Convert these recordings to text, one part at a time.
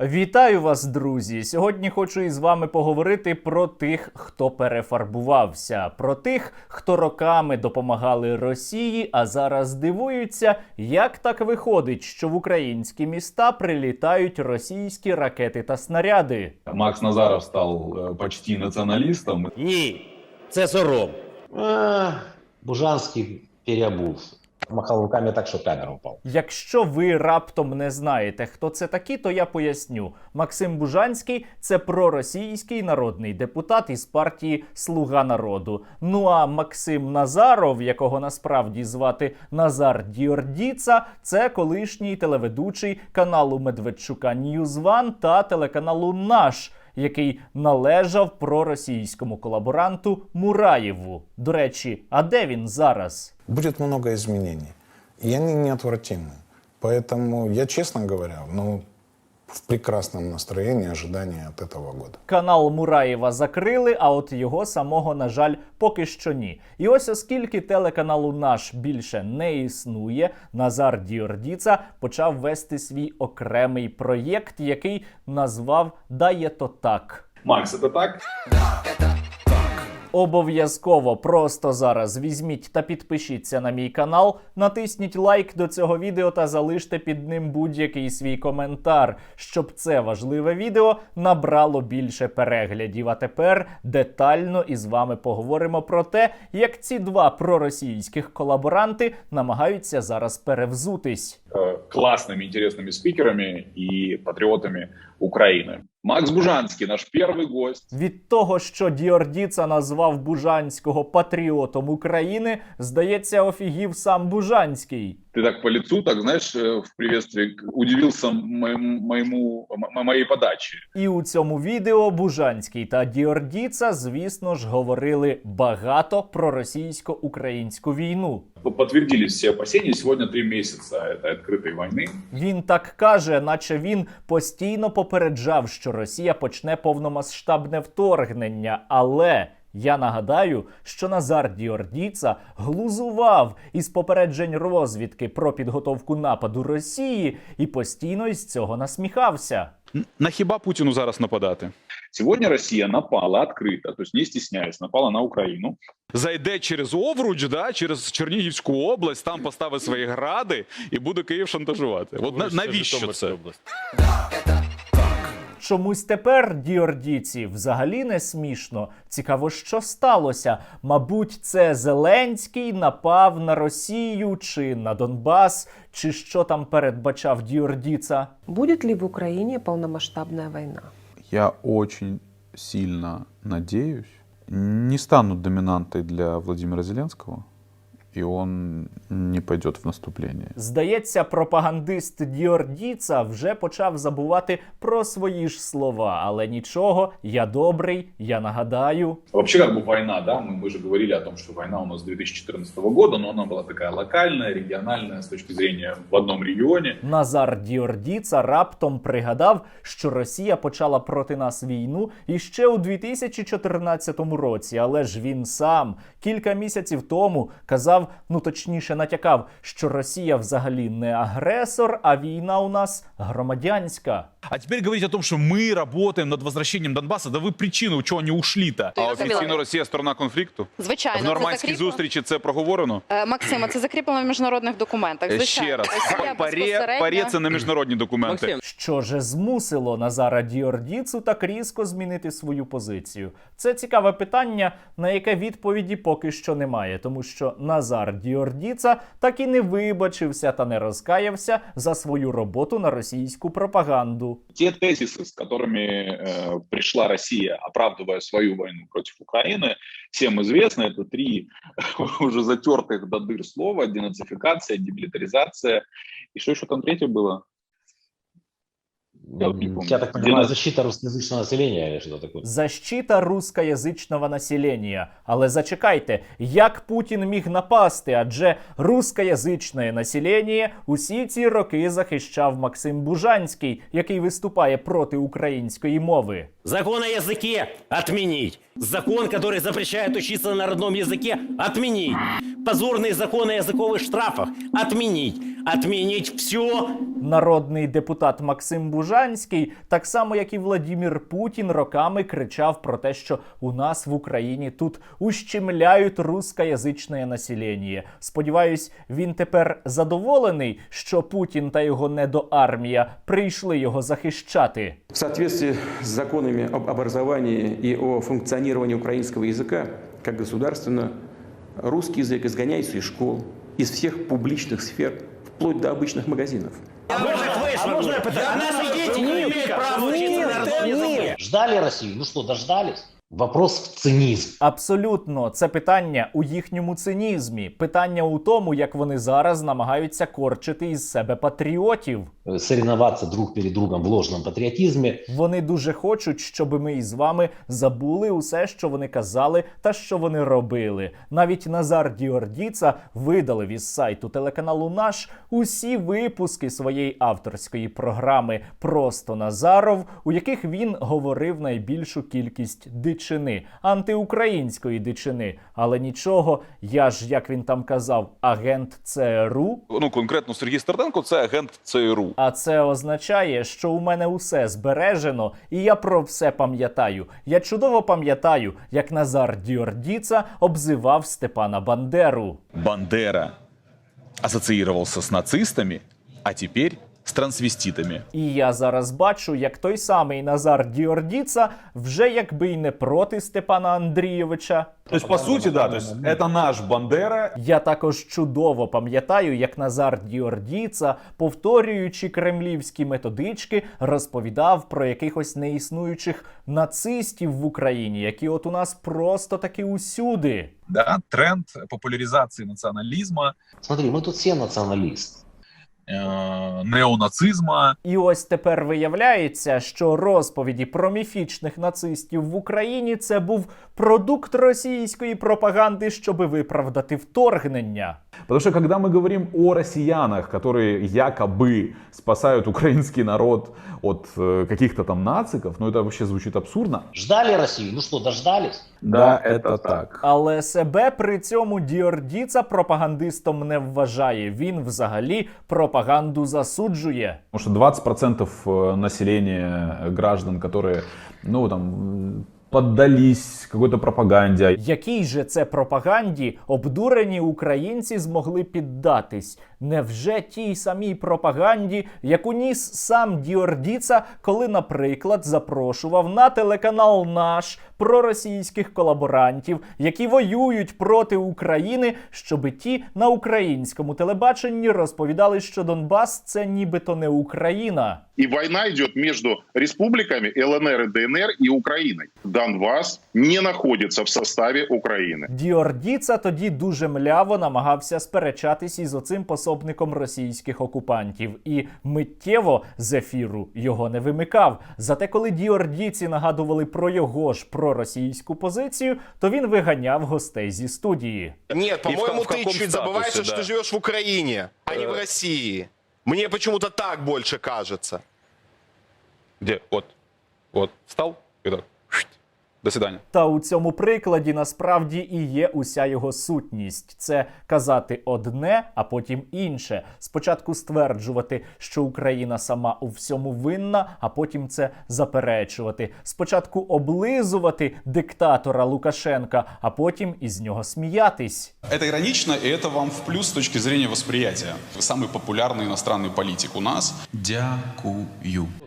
Вітаю вас, друзі! Сьогодні хочу із вами поговорити про тих, хто перефарбувався, про тих, хто роками допомагали Росії, а зараз дивуються, як так виходить, що в українські міста прилітають російські ракети та снаряди. Макс Назаров стал э, почти националистом. Ні, це сором. А, Бужанский Махал руками так, що камера упала. Якщо ви раптом не знаєте, хто це такі, то я поясню. Максим Бужанський це проросійський народний депутат із партії Слуга народу. Ну а Максим Назаров, якого насправді звати Назар Діордіца, це колишній телеведучий каналу Медведчука Ньюзван та телеканалу Наш. Який належав проросійському колаборанту Мураєву. До речі, а де він зараз? Будет много изменений. И они неотвратимы. Поэтому я, честно говоря, ну, в прекрасном настроении ожидания от этого года. Канал Мураєва закрили, а от його самого, на жаль, поки що ні. І ось оскільки телеканалу наш більше не існує, Назар Діордіца почав вести свій окремий проєкт, який назвав Дає то так. Макс, это так? Обов'язково просто зараз візьміть та підпишіться на мій канал, натисніть лайк до цього відео та залиште під ним будь-який свій коментар, щоб це важливе відео набрало більше переглядів. А тепер детально із вами поговоримо про те, як ці два проросійських колаборанти намагаються зараз перевзутись. Э, классными, интересными спикерами и патриотами Украины. Макс Бужанский, наш первый гость. Від того, що Діордіца назвав Бужанського патріотом України, здається, офігів сам Бужанський. Ты так по лицу, так знаешь, э, в приветствии к- удивился моему, моему, м- моей подаче. І у цьому відео Бужанський та Діордіца, звісно ж, говорили багато про російсько-українську війну. П- Подтвердились все опасения. Сегодня три месяца этой открытой войны. Він так каже, наче він постійно попереджав, що Росія почне повномасштабне вторгнення. Але я нагадаю, що Назар Діордіца глузував із попереджень розвідки про підготовку нападу Росії і постійно із цього насміхався. На хіба Путіну зараз нападати? Сегодня Россия напала открыто, то есть не стесняясь, напала на Украину. Зайде через Овруч, да, через Чернігівську область, там поставить свої гради і буде Київ шантажувати. От на, навіщо це? Чомусь тепер діордіці взагалі не смішно. Цікаво, що сталося. Мабуть, це Зеленський напав на Росію чи на Донбас, чи що там передбачав Діордіца. Будет ли в Украине полномасштабная война? Я очень сильно надеюсь, не станут доминантой для Владимира Зеленского, и он не пойдет в наступление. Здається, пропагандист Діордіца вже почав забувати про свої ж слова, але нічого, я добрий, я нагадаю. Вообще как бы война, да, мы, мы же говорили о том, что война у нас с 2014 года, но она была такая локальная, региональная с точки зрения в одном регионе. Назар Діордіца раптом пригадав, що Росія почала проти нас війну іще у 2014 році. Але ж він сам кілька місяців тому казав, ну точніше натякав, що Росія взагалі не агресор, а війна у нас громадянська. А теперь говорить о том, что мы работаем над возвращением Донбасса, да вы причину, чого не ушли-то. А офіційно. Росія сторона конфлікту? Звичайно, В нормандській зустрічі це проговорено? Е, Максима, це закріплено в міжнародних документах. Е, Звичайно. Ще раз, Росія паре, паре це не міжнародні документи. Що же змусило Назара Діордіцу так різко змінити свою позицію? Це цікаве питання, на яке відповіді поки що немає, тому що Назар Діордіца так і не вибачився та не розкаявся за свою роботу на російську пропаганду. Те тезисы, с которыми э, пришла Россия, оправдывая свою войну против Украины, всем известно, это три уже затертых до дыр слова, денацификация, демилитаризация. И что еще там третье было? Я вот не помню. Я так понимаю, Дина- защита русскоязычного населения или что такое? Защита рускоязичного населення. Але зачекайте, як Путін міг напасти? Адже рускоязичне населення усі ці роки захищав Максим Бужанський, який виступає проти української мови. Закон о языке отменить. Закон, который запрещает учиться на родном языке, отменить. Позорные законы о языковых штрафах отменить. отменить все Народний депутат Максим Бужанський, так само як і Владімір Путін, роками кричав про те, що у нас в Україні тут ущемляють рускоязичне населення. Сподіваюсь, він тепер задоволений, що Путін та його недоармія прийшли його захищати. В соответствии с законами об образовании и о функционировании украинского языка как государственного, русский язык изгоняется из школ, из всех публичных сфер, вплоть до обычных магазинов. А можно я пытаюсь? А наши дети не имеют права учиться на родном языке. Ждали Россию? Ну что, дождались? Вопрос в цинизм. Абсолютно, це питання у їхньому цинізмі. Питання у тому, як вони зараз намагаються корчити із себе патріотів. Э, друг перед другом в ложном патриотизме. Вони дуже хочуть, щоб ми із вами забули усе, що вони казали та що вони робили. Навіть Назар Діордіца видалив із сайту телеканалу Наш усі випуски своєї авторської програми Просто Назаров, у яких він говорив найбільшу кількість дичини, антиукраїнської дичини. Але нічого, я ж як він там казав, агент ЦРУ. Ну конкретно Сергій Стартенко це агент ЦРУ. А це означає, що у мене усе збережено, і я про все пам'ятаю. Я чудово пам'ятаю, як Назар Діордіца обзивав Степана Бандеру. Бандера ассоциировался с нацистами, а теперь с трансвеститами. І я зараз бачу, як той самий Назар Діордіца вже якби й не проти Степана Андрійовича. То есть, по сути, да, то есть это наш Бандера, Я також чудово пам'ятаю, як Назар Діордіца, повторюючи кремлівські методички, розповідав про якихось неіснуючих нацистів в Україні, які от у нас просто таки усюди. Да, тренд популяризации национализма, Смотри, мы тут все националисты. э, неонацизма. І ось тепер виявляється, що розповіді про міфічних нацистів в Україні це був продукт російської пропаганди, щоби виправдати вторгнення. Потому что когда мы говорим о россиянах, которые якобы спасают украинский народ от э, каких-то там нациков, ну это вообще звучит абсурдно. Ждали Россию? Ну что, дождались? Да, это так. Але себе при цьому Діордіца пропагандистом не вважає. Він взагалі пропаганду засуджує. Потому что 20% э, населения э, граждан, которые, ну там, м, поддались какой-то пропаганде, Якій же це пропаганді обдурені українці змогли піддатись? Невже тій самій пропаганді, яку ніс сам Діордіца, коли, наприклад, запрошував на телеканал наш проросійських колаборантів, які воюють проти України, щоби ті на українському телебаченні розповідали, що Донбас це нібито не Україна. И война идет между республиками ЛНР и ДНР и Украиной. Донбасс не находится в составе Украины. Діордіца тоді дуже мляво намагався сперечатись із оцим пособником російських окупантів і миттєво з ефіру його не вимикав. Зате, коли Діордіці нагадували про його ж проросійську позицію, то він виганяв гостей зі студії. Нет, по-моему, в ты каком чуть статусе, забываешь, да. что ты живешь в Украине, а не в России. Мне почему-то так больше кажется. Где? Вот. Вот. Встал и так. До свидания. Та у цьому прикладі насправді і є уся його сутність: це казати одне, а потім інше. Спочатку стверджувати, що Україна сама у всьому винна, а потім це заперечувати. Спочатку облизувати диктатора Лукашенка, а потім із нього сміятись. Это иронично, и это вам в плюс с точки зрения восприятия. Вы самый популярный иностранный политик у нас. Дякую.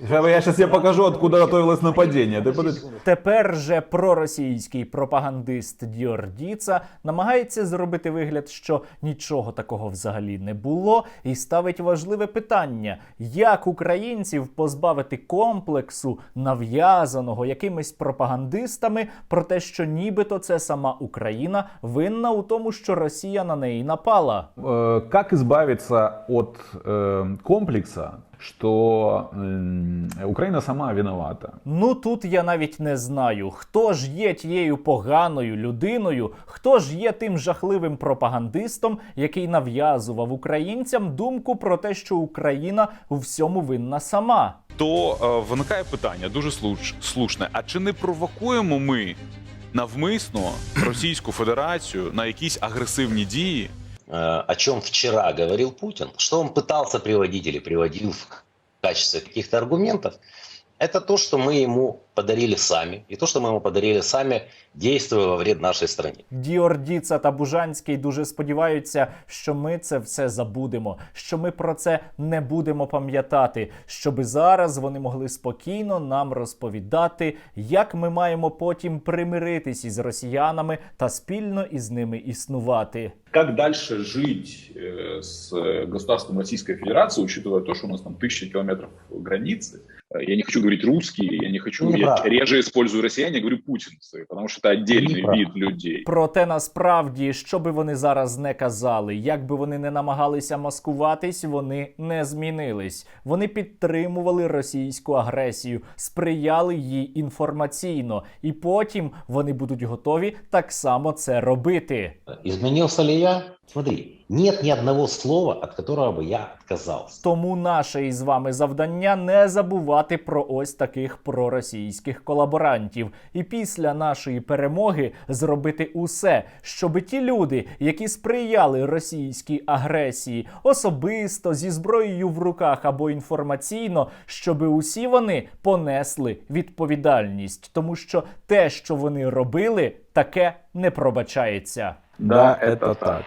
Я сейчас тебе покажу, откуда готовилось нападение. Ты подожди. Тепер же проросійський пропагандист Діордіца намагається зробити вигляд, що нічого такого взагалі не було, і ставить важливе питання: як українців позбавити комплексу, нав'язаного якимись пропагандистами, про те, що нібито це сама Україна винна у тому, що Росія на неї напала. Э, Как избавиться от э, комплекса, что м, Украина сама виновата? Ну тут я навіть не знаю, хто ж є тією поганою людиною, хто ж є тим жахливим пропагандистом, який нав'язував українцям думку про те, що Україна у всьому винна сама. То е, виникає питання дуже слуш- слушне. А чи не провокуємо ми навмисно Російську Федерацію на якісь агресивні дії? э, о чем вчера говорил Путин, что он пытался приводить или приводил в качестве каких-то аргументов, это то, что мы ему подарили сами, и то, что мы ему подарили сами, действуя во вред нашей стране. Діордіца та Бужанський дуже сподіваються, що ми це все забудемо, що ми про це не будемо пам'ятати, щоби зараз вони могли спокійно нам розповідати, як ми маємо потім примиритись із росіянами та спільно із ними існувати. Как дальше жить э, с государством Российской Федерации, учитывая то, что у нас там тысячи километров границы? Э, Я не хочу говорить русские, я не хочу, Ну, я неправда. реже использую россияне, я говорю путинцы, потому что это отдельный Неправда. вид людей. Проте насправді, що би вони зараз не казали, як би вони не намагалися маскуватись, вони не змінились. Вони підтримували російську агресію, сприяли їй інформаційно, і потім вони будуть готові так само це робити. Изменился ли я? Смотри, нет ни одного слова, от которого бы я отказался. Тому наше із вами завдання не забувати про ось таких проросійських колаборантів. І після нашої перемоги зробити усе, щоби ті люди, які сприяли російській агресії, особисто зі зброєю в руках або інформаційно, щоби усі вони понесли відповідальність, тому що те, що вони робили, таке не пробачається. Да, это так.